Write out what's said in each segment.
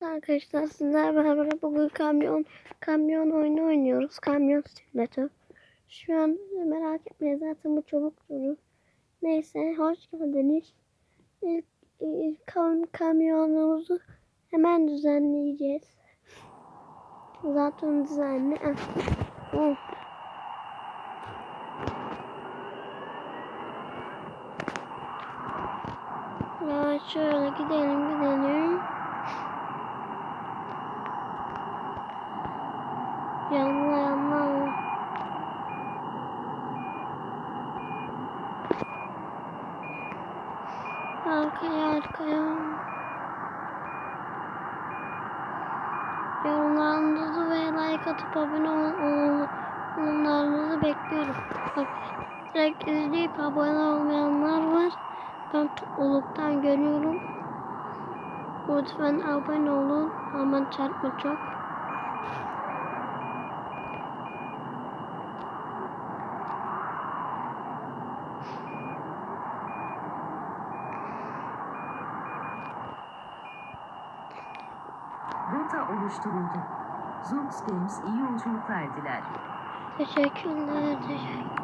Arkadaşlar sizlerle beraber bugün kamyon kamyon oyunu oynuyoruz. Kamyon simülatör. Şu an merak etmeyin zaten bu çabuk durur. Neyse hoş geldiniz. İlk, ilk kam kamyonumuzu hemen düzenleyeceğiz. Zaten düzenli. Ah. Oh. Ya şöyle gidelim gidelim. Arkaya. Yorumlarınızı ve like atıp abone ol- olmalarınızı bekliyorum. Bak direkt izleyip abone olmayanlar var. Ben topluluktan görüyorum. Lütfen abone olun. Aman çarpma çok. Oluşturuldu. Zooms Games iyi yolculuklar diler. Teşekkürler. Teşekkür.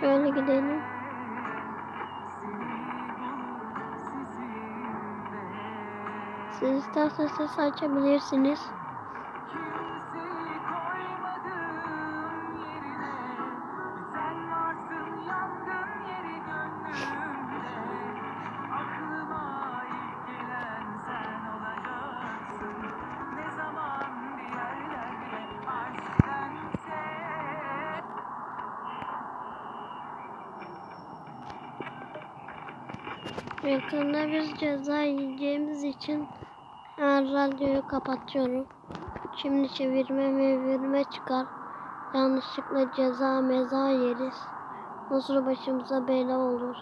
Şöyle gidelim. Siz isterseniz açabilirsiniz. Yakında biz ceza yiyeceğimiz için radyoyu kapatıyorum. Şimdi çevirme mevirme çıkar. Yanlışlıkla ceza meza yeriz. Sıra başımıza bela olur.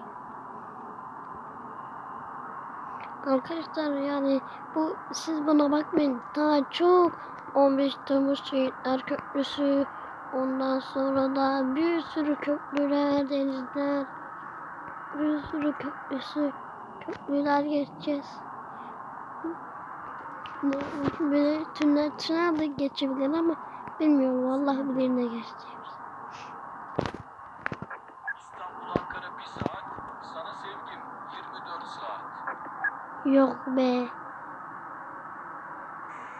Arkadaşlar yani bu siz buna bakmayın. Daha çok 15 Temmuz Şehitler Köprüsü ondan sonra da bir sürü köprüler, denizler bir sürü köprüsü köprüler geçeceğiz. Böyle tünel, tünel de geçebilir ama bilmiyorum vallahi bilir ne geçeceğimiz. İstanbul Ankara 1 saat, sana sevgim 24 saat. Yok be.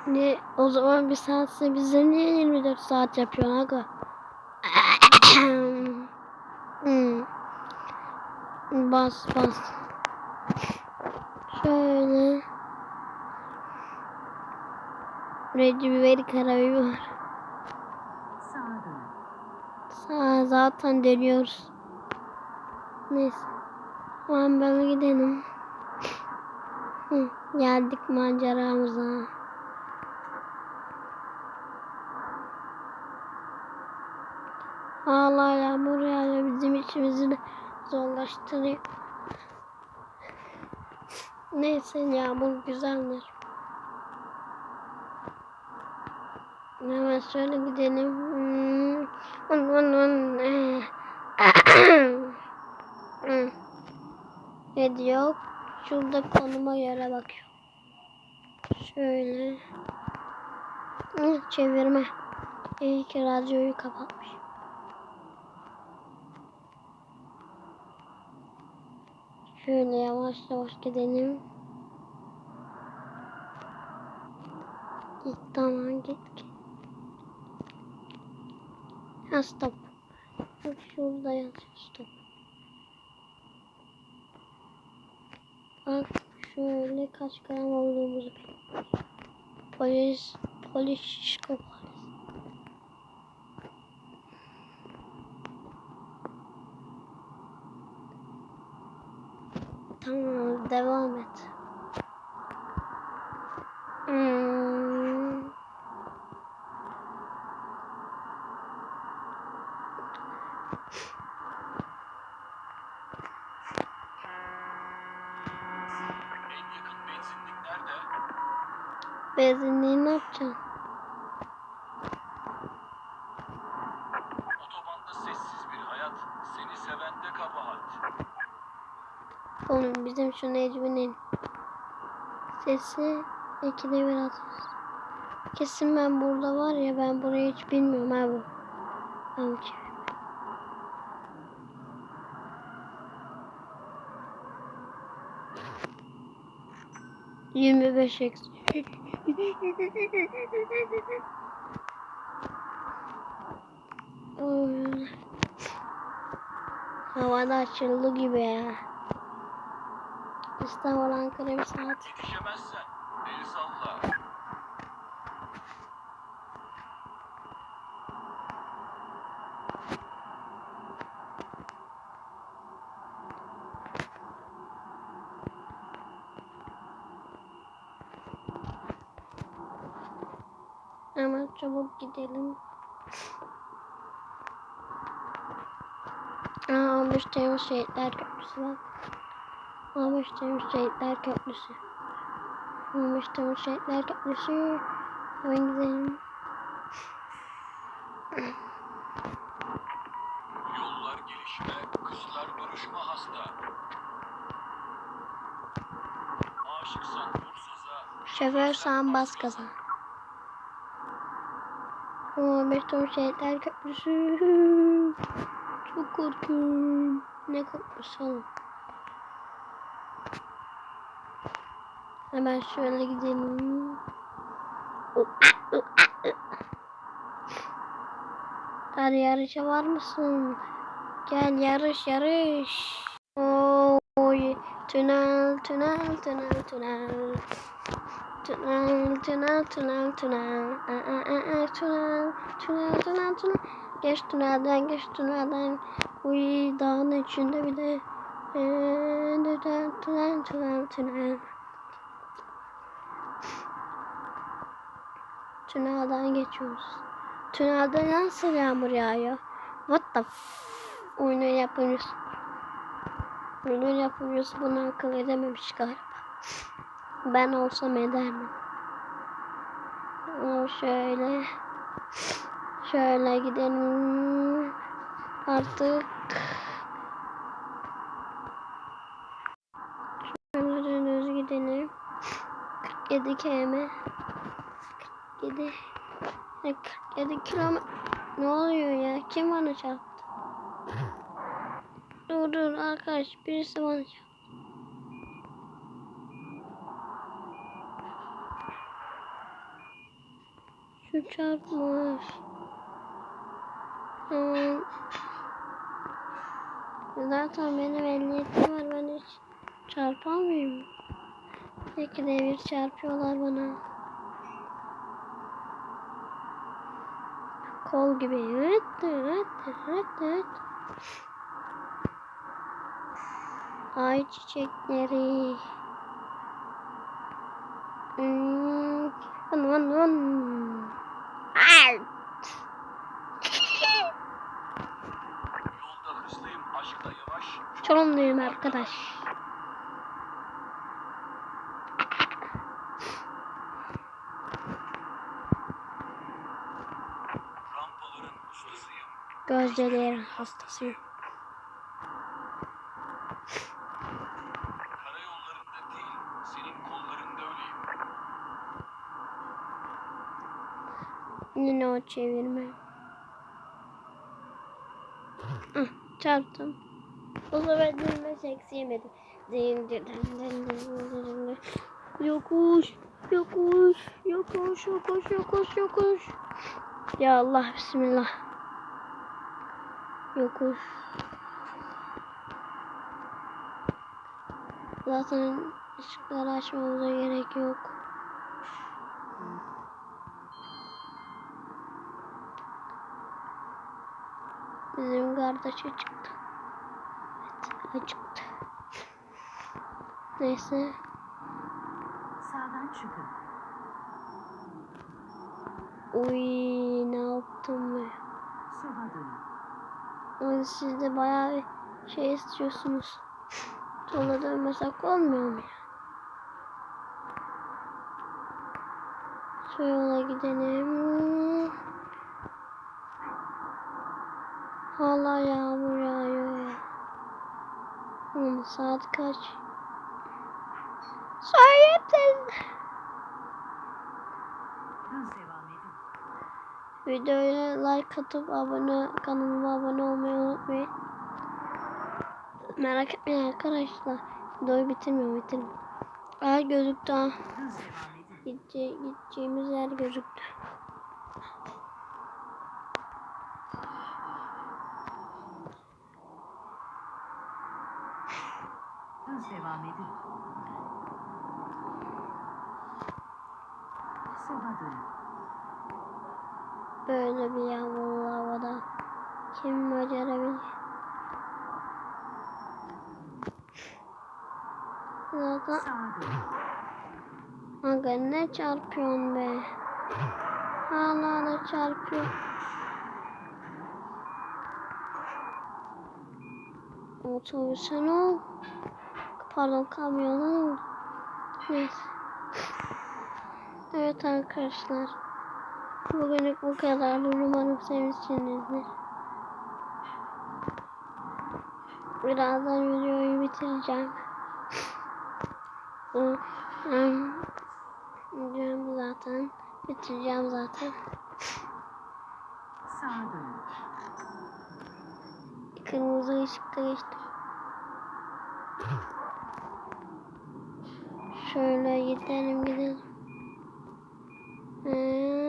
Ne o zaman bir saatse bize niye 24 saat yapıyorsun aga? hmm. Bas bas. Şöyle. Red biberi karabiber. Sağa dön. Sağ zaten dönüyoruz. Neyse. Tamam böyle gidelim. Geldik maceramıza. Hala yağmur yağıyor bizim işimizi de zorlaştırıyor. Neyse yağmur güzeldir. Hemen şöyle gidelim. Hmm. Eh. Ne diyor? Şurada konuma göre bakıyorum. Şöyle. Çevirme. İyi ki radyoyu kapatmış. Şöyle yavaş yavaş gidelim. Git tamam git git. Ha stop. Bak şurada yazıyor stop. Bak şöyle kaç gram olduğumuzu. Polis, polis şişko polis. Tamam devam et. Hmm. Benzinliği ne yapacaksın? Şu Necmi'nin sesi ikide bir atıyoruz. Kesin ben burada var ya ben burayı hiç bilmiyorum ha bu. Kim? Yirmi beş eksi. Havada açıldı gibi ya. İstanbul Ankara bir saat. Yetişemezsen salla. Hemen çabuk gidelim. Aa 15 Temmuz Şehitler Köprüsü bak. 15 Temmuz Şehitler Köprüsü. 15 Temmuz Şehitler Köprüsü. Hemen gidelim. Yollar gelişme, kızlar duruşma hasta. Aşıksan Bursaza, Şoför sağın bas gaza. 15 Temmuz Şehitler Köprüsü. Çok korkuyorum. Ne korkmuş oğlum. Hemen şöyle gidelim. Hadi yarışa var mısın? Gel yarış yarış. Oy tünel tünel tünel tünel. Tünel tünel tünel tünel. Aa, aa, aa, tünel tünel tünel tünel. Geç tünelden geç tünelden. Uy dağın içinde bir de. Ee, Tünel tünel tünel tünel. Tünelden geçiyoruz. Tünelde nasıl yağmur yağıyor? What the f... Oyunun yapımcısı. Oyunun yapımcısı bunu akıl edememiş galiba. Ben olsam ederdim. Şöyle. Şöyle gidelim. Artık. Şöyle dönüz gidelim. 47 km. 47. 47 kilometre. Ne oluyor ya? Kim bana çarptı? Dur dur arkadaş birisi bana çarptı. Şu çarpmış. Tamam. Zaten benim ehliyetim var. Ben hiç çarpamıyorum. Peki de bir çarpıyorlar bana. Kol gibi. Evet, evet, evet, evet. Ay çiçekleri. Hmm. Vın vın vın. Ay. Çorumluyum arkadaş. Gözdeler hastasıyım. Karayollarında değil. Yine o çevirme. ah, çarptım. O sefer dilime seksi yemedim. Yokuş, yokuş, yokuş, yokuş, yokuş, yokuş. Ya Allah, Bismillah. Yokuş. Zaten ışıkları açmamıza gerek yok. Bizim kardeşe çıktı. Evet, acıktı. Neyse. Sağdan çıkın. Uy ne yaptım be. Sola dönün. Ama siz de bayağı şey istiyorsunuz. Sola dönmesek olmuyor mu ya? Şu yola gidelim. Hala yağmur yağıyor ya. Ama saat kaç? Söyleyin. Videoya like atıp abone kanalıma abone olmayı unutmayın. Merak etmeyin arkadaşlar. Videoyu bitirmiyorum bitirmiyorum. Aa gözüktü ha. Gideceğimiz yer gözüktü. Hız devam edin. Sola dönün. Böyle bir yağmurlu havada. Kim beceremiyor? Zaten. Aga ne çarpıyorsun be? Hala da çarpıyor. Otobüse ne oldu? Pardon kamyona ne. Evet arkadaşlar. Bugünlük bu kadar. Umarım sevmişsinizdir. Birazdan videoyu bitireceğim. Bitireceğim zaten. Bitireceğim zaten. Sağa dönün. Kırmızı ışıkta geçtim. Şöyle gidelim gidelim. Ee,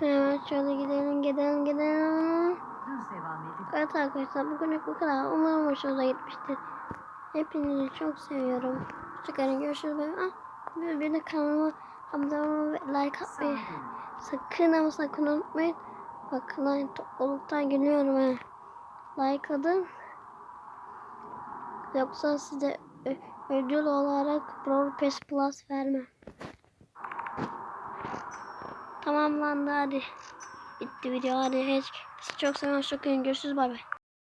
Hemen şöyle gidelim gidelim gidelim. Evet arkadaşlar bugünlük bu kadar. Umarım hoşunuza gitmiştir. Hepinizi çok seviyorum. Hoşçakalın görüşürüz. Ben, ah, bir, de kanalıma abone olmayı ve like atmayı sakın ama sakın unutmayın. Bak like topluluktan gülüyorum ha. Like atın. Yoksa size ödül olarak Brawl Pass Plus vermem. Tamamlandı hadi. Bitti video hadi. Hiç. Sizi çok seviyorum. Çok iyi. Görüşürüz. Bay bay.